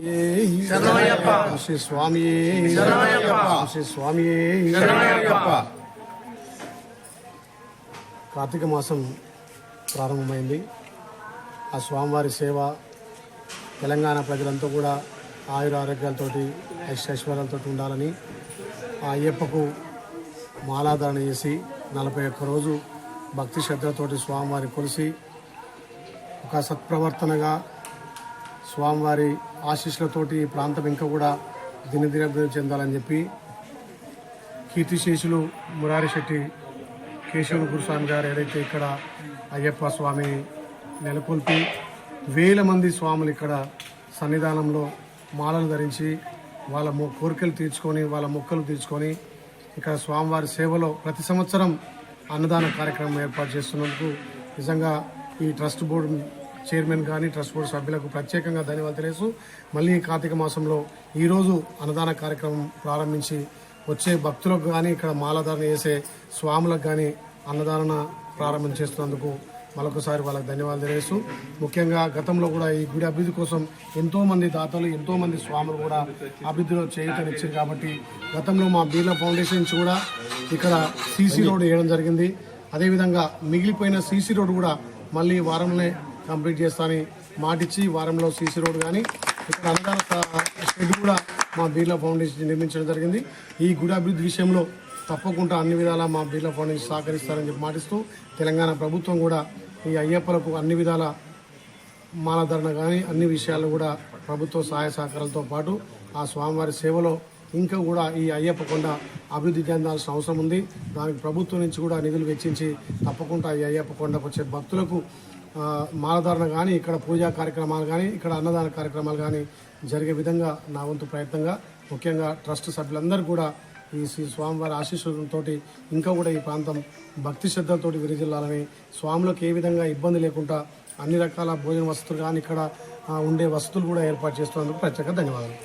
శ్రీ స్వామి. శ్రీ స్వామి. కార్తీక మాసం ప్రారంభమైంది. ఆ స్వామివారి సేవ తెలంగాణ ప్రజలంతా కూడా ఆయుర ఆరోగ్యాలతోటి ఐశ్వర్యాలతో ఉండాలని ఆ అయ్యప్పకు మాలాధారణ చేసి నలభై ఒక్క రోజు భక్తి శ్రద్ధలతోటి స్వామివారి కొలిసి ఒక సత్ప్రవర్తనగా స్వామివారి ఆశీస్సులతోటి ఈ ప్రాంతం ఇంకా కూడా దినదినాభివృద్ధి చెందాలని చెప్పి కీర్తిశేషులు మురారి శెట్టి కేశవ గురుస్వామి గారు ఏదైతే ఇక్కడ అయ్యప్ప స్వామిని నెలకొల్పి వేల మంది స్వాములు ఇక్కడ సన్నిధానంలో మాలలు ధరించి వాళ్ళ మొ- కోరికలు తీర్చుకొని వాళ్ళ మొక్కలు తీర్చుకొని ఇక్కడ స్వామివారి సేవలో ప్రతి సంవత్సరం అన్నదాన కార్యక్రమం ఏర్పాటు చేస్తున్నందుకు నిజంగా ఈ ట్రస్ట్ బోర్డు చైర్మన్ కానీ ట్రస్ట్ బోర్డు సభ్యులకు ప్రత్యేకంగా ధన్యవాదాలు తెలియజేస్తూ మళ్ళీ కార్తీక మాసంలో ఈరోజు అన్నదాన కార్యక్రమం ప్రారంభించి వచ్చే భక్తులకు కానీ ఇక్కడ మాలధారణ చేసే స్వాములకు కానీ అన్నదాన ప్రారంభం చేస్తున్నందుకు మరొకసారి వాళ్ళకి ధన్యవాదాలు తెలియజేస్తూ ముఖ్యంగా గతంలో కూడా ఈ గుడి అభివృద్ధి కోసం ఎంతోమంది దాతలు ఎంతోమంది స్వాములు కూడా అభివృద్ధిలో చేయూతనిచ్చారు కాబట్టి గతంలో మా బీర్లా ఫౌండేషన్ నుంచి కూడా ఇక్కడ సీసీ రోడ్ వేయడం జరిగింది. అదేవిధంగా మిగిలిపోయిన సీసీ రోడ్ కూడా మళ్ళీ వారంలో కంప్లీట్ చేస్తానని మాటిచ్చి వారంలో సీసీ రోడ్ కానీ ఇక్కడ అన్నదాన షెడ్ కూడా మా బీర్లా ఫౌండేషన్ నిర్మించడం జరిగింది. ఈ గుడి అభివృద్ధి విషయంలో తప్పకుండా అన్ని విధాలా మా బీర్లా ఫౌండేషన్ సహకరిస్తారని చెప్పి మాటిస్తూ తెలంగాణ ప్రభుత్వం కూడా ఈ అయ్యప్పలకు అన్ని విధాల మాలధరణ కానీ అన్ని విషయాల్లో కూడా ప్రభుత్వ సహాయ సహకారాలతో పాటు ఆ స్వామివారి సేవలో ఇంకా కూడా ఈ అయ్యప్ప కొండ అభివృద్ధి చెందాల్సిన అవసరం ఉంది. దానికి ప్రభుత్వం నుంచి కూడా నిధులు వెచ్చించి తప్పకుండా ఈ అయ్యప్ప కొండకు వచ్చే భక్తులకు మాలధారణ కానీ ఇక్కడ పూజా కార్యక్రమాలు కానీ ఇక్కడ అన్నదాన కార్యక్రమాలు కానీ జరిగే విధంగా నా వంతు ప్రయత్నంగా ముఖ్యంగా ట్రస్ట్ సభ్యులందరూ కూడా ఈ శ్రీ స్వామివారి ఆశీస్సులతో ఇంకా కూడా ఈ ప్రాంతం భక్తి శ్రద్ధలతోటి విరజిల్లాలని స్వాములకు ఏ విధంగా ఇబ్బంది లేకుండా అన్ని రకాల భోజన వసతులు కానీ ఇక్కడ ఉండే వసతులు కూడా ఏర్పాటు చేస్తున్నందుకు ప్రత్యేక ధన్యవాదాలు.